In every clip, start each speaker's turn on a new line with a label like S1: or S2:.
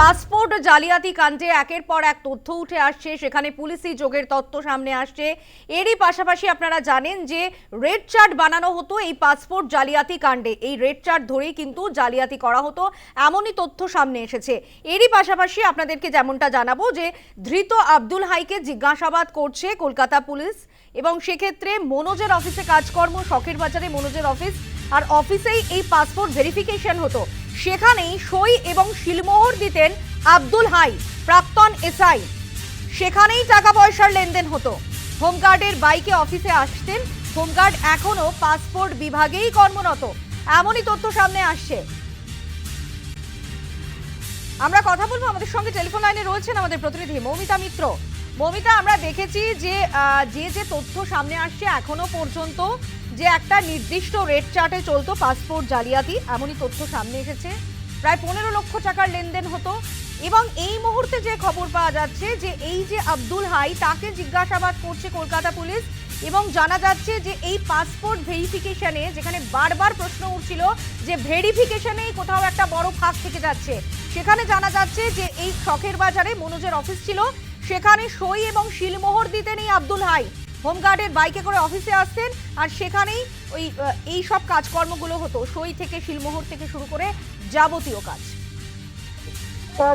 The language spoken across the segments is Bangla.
S1: পাসপোর্ট জালিয়াতি কাণ্ডে একের পর এক তথ্য উঠে আসছে, সেখানে পুলিশি যোগের তথ্য সামনে আসছে। এরই পাশাপাশি আপনারা জানেন যে রেড চার্ট বানানো হতো এই পাসপোর্ট জালিয়াতি কাণ্ডে। এই রেড চার্ট ধরেই কিন্তু জালিয়াতি করা হতো, এমনই তথ্য সামনে এসেছে। এরই পাশাপাশি আপনাদেরকে যেমনটা জানাব যে ধৃত আব্দুল হাইকে জিজ্ঞাসাবাদ করছে কলকাতা পুলিশ এবং সেক্ষেত্রে মনোজের অফিসে কাজকর্ম, শখের বাজারে মনোজের অফিস, আর অফিসেই এই পাসপোর্ট ভেরিফিকেশন হতো। সেখানেই সই এবং শিলমোহর দিতেন আব্দুল হাই, প্রাক্তন এসআই। সেখানেই টাকা পয়সার লেনদেন হতো। হোমগার্ডের বাইকে অফিসে আসতেন। হোমগার্ড এখনও পাসপোর্ট বিভাগেই কর্মরত। এমনই তথ্য সামনে আসছে। আমরা কথা বলব আমাদের সঙ্গে। টেলিফোন লাইনে রয়েছেন আমাদের প্রতিনিধি মৌমিতা মিত্র। মৌমিতা, আমরা দেখেছি যে যে যে তথ্য সামনে আসছে এখনও পর্যন্ত যে একটা নির্দিষ্ট রেট চার্টে চলতো পাসপোর্ট জালিয়াতি, এমনই তথ্য সামনে এসেছে। প্রায় পনেরো লক্ষ টাকার লেনদেন হতো এবং এই মুহূর্তে যে খবর পাওয়া যাচ্ছে যে এই যে আব্দুল হাই, তাকে জিজ্ঞাসাবাদ করছে কলকাতা পুলিশ এবং জানা যাচ্ছে যে এই পাসপোর্ট ভেরিফিকেশনে যেখানে বারবার প্রশ্ন উঠছিল যে ভেরিফিকেশনেই কোথাও একটা বড় ফাঁক থেকে যাচ্ছে, সেখানে জানা যাচ্ছে যে এই শখের বাজারে মনোজের অফিস ছিল। সেখানে সই এবং শিলমোহর দিতেন এই আব্দুল হাই। হোমগার্ডের বাইকে করে অফিসে আসতেন আর সেখানেই ওই এই সব কাজকর্মগুলো হতো, সই থেকে, শিলমোহর থেকে শুরু করে যাবতীয় কাজ।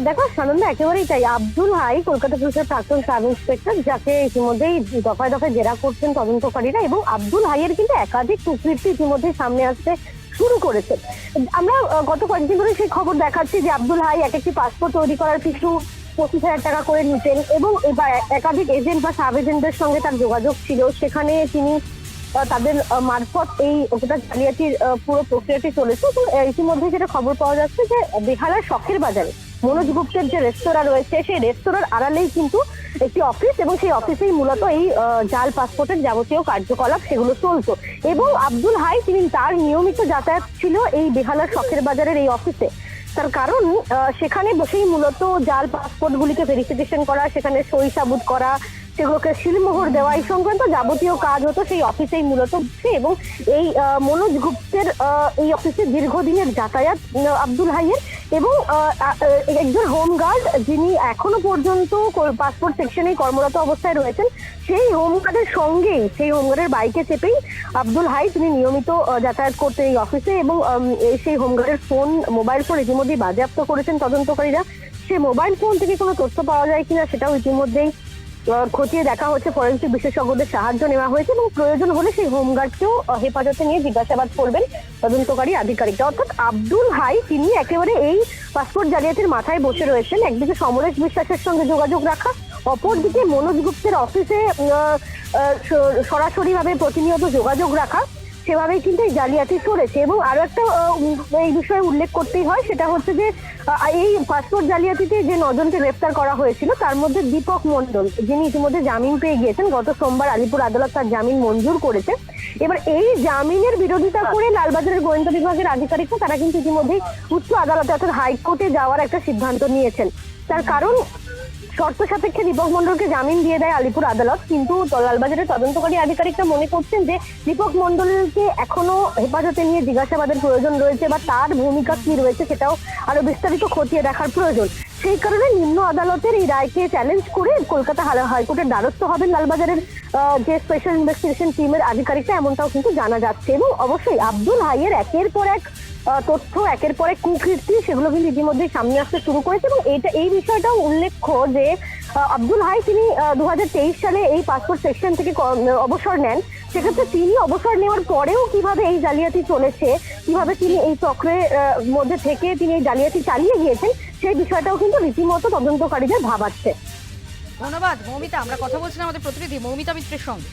S2: দেখো, সানন্দা, একেবারেই তাই। আব্দুল হাই, কলকাতা পুলিশের প্রাক্তন সাব ইন্সপেক্টর, যাকে ইতিমধ্যেই দফায় দফায় জেরা করছেন তদন্তকারীরা, এবং আব্দুল হাইয়ের কিন্তু একাধিক কুকৃতি ইতিমধ্যেই সামনে আসতে শুরু করেছে। আমরা গত কয়েকদিন ধরে সেই খবর দেখাচ্ছি যে আব্দুল হাই এক একটি পাসপোর্ট তৈরি করার পিছু পঁচিশ হাজার টাকা করে নিতেন এবং এবার একাধিক এজেন্ট বা সাব এজেন্টদের সঙ্গে তার যোগাযোগ ছিল। সেখানে তিনি তাদের মারফত এই ওটা জালিয়াতির পুরো প্রক্রিয়াটি চলেছে। তো ইতিমধ্যে যেটা খবর পাওয়া যাচ্ছে যে বেহালার শখের বাজারে মনোজ গুপ্তের যে রেস্তোরাঁ রয়েছে, সেই রেস্তোরাঁর আড়ালেই কিন্তু একটি অফিস এবং সেই অফিসেই মূলত এই জাল পাসপোর্টের যাবতীয় কার্যকলাপ সেগুলো চলতো। এবং আব্দুল হাই, তিনি তার নিয়মিত যাতায়াত ছিল এই বেহালার শখের বাজারের এই অফিসে তার কারণ সেখানে বসেই মূলত জাল পাসপোর্ট গুলিকে ভেরিফিকেশন করা, সেখানে সই সাবুত করা, সেগুলোকে শিলমোহর দেওয়া, এই সংক্রান্ত যাবতীয় কাজ হতো সেই অফিসেই মূলত এবং এই মনোজ গুপ্তের এই অফিসে দীর্ঘদিনের যাতায়াত আব্দুল হাইয়ের এবং একজন হোমগার্ড যিনি এখনও পর্যন্ত পাসপোর্ট সেকশনেই কর্মরত অবস্থায় রয়েছেন, সেই হোমগার্ডের সঙ্গেই, সেই হোমগার্ডের বাইকে চেপেই আব্দুল হাই তিনি নিয়মিত যাতায়াত করতেন এই অফিসে এবং সেই হোমগার্ডের ফোন মোবাইল ফোন ইতিমধ্যেই বাজেয়াপ্ত করেছেন তদন্তকারীরা। সে মোবাইল ফোন থেকে কোনো তথ্য পাওয়া যায় কিনা সেটাও ইতিমধ্যেই খতিয়ে দেখা হচ্ছে। ফরেন্সিক বিশেষজ্ঞদের সাহায্য নেওয়া হয়েছে এবং প্রয়োজন হলে সেই হোমগার্ডকেও হেফাজতে নিয়ে জিজ্ঞাসাবাদ করবেন। তদন্তকারী আধিকারিকরা অর্থাৎ আব্দুল হাই, তিনি একেবারে এই পাসপোর্ট জালিয়াতির মাথায় বসে রয়েছেন। একদিকে সমরেশ বিশ্বাসের সঙ্গে যোগাযোগ রাখা, অপরদিকে মনোজ গুপ্তের অফিসে সরাসরি ভাবে প্রতিনিয়ত যোগাযোগ রাখা, সেভাবেই কিন্তু এই জালিয়াতি চলেছে। এবং আরও একটা এই বিষয়ে উল্লেখ করতেই হয়, সেটা হচ্ছে যে এই পাসপোর্ট জালিয়াতিতে যে নজনকে গ্রেফতার করা হয়েছিল, তার মধ্যে দীপক মণ্ডল, যিনি ইতিমধ্যে জামিন পেয়ে গিয়েছেন, গত সোমবার আলিপুর আদালত তার জামিন মঞ্জুর করেছে। এবার এই জামিনের বিরোধিতা করে লালবাজারের গোয়েন্দা বিভাগের আধিকারিকরা তারা কিন্তু ইতিমধ্যেই উচ্চ আদালতে অর্থাৎ হাইকোর্টে যাওয়ার একটা সিদ্ধান্ত নিয়েছেন। তার কারণ শর্ত সাপেক্ষে দীপক মন্ডলকে জামিন দিয়ে দেয় আলিপুর আদালত, কিন্তু লালবাজারের তদন্তকারী আধিকারিকরা মনে করছেন যে দীপক মন্ডলকে এখনও হেফাজতে নিয়ে জিজ্ঞাসাবাদের প্রয়োজন রয়েছে বা তার ভূমিকা কি রয়েছে সেটাও আরও বিস্তারিত খতিয়ে দেখার প্রয়োজন। সেই কারণে নিম্ন আদালতের এই রায়কে চ্যালেঞ্জ করে কলকাতা হাই- হাইকোর্টের দ্বারস্থ হবেন লালবাজারের যে স্পেশাল ইনভেস্টিগেশন টিমের আধিকারিকটা এমনটাও কিন্তু জানা যাচ্ছে। এবং অবশ্যই আব্দুল হাইয়ের একের পর এক তথ্য, একের পর এক কুকীর্তি সেগুলো কিন্তু ইতিমধ্যেই সামনে আসতে শুরু করেছে। এবং এটা এই বিষয়টাও উল্লেখ্য যে আব্দুল হাই, তিনি দুহাজার তেইশ সালে এই পাসপোর্ট সেকশন থেকে অবসর নেন। সেক্ষেত্রে তিনি অবসর নেওয়ার পরেও কীভাবে এই জালিয়াতি চলেছে, কীভাবে তিনি এই চক্রের মধ্যে থেকে তিনি এই জালিয়াতি চালিয়ে গিয়েছেন, সেই বিষয়টাও কিন্তু রীতিমতো তদন্তকারীদের ভাবাচ্ছে।
S1: ধন্যবাদ, মৌমিতা। আমরা কথা বলছিলাম আমাদের প্রতিনিধি মৌমিতা মিত্রের সঙ্গে।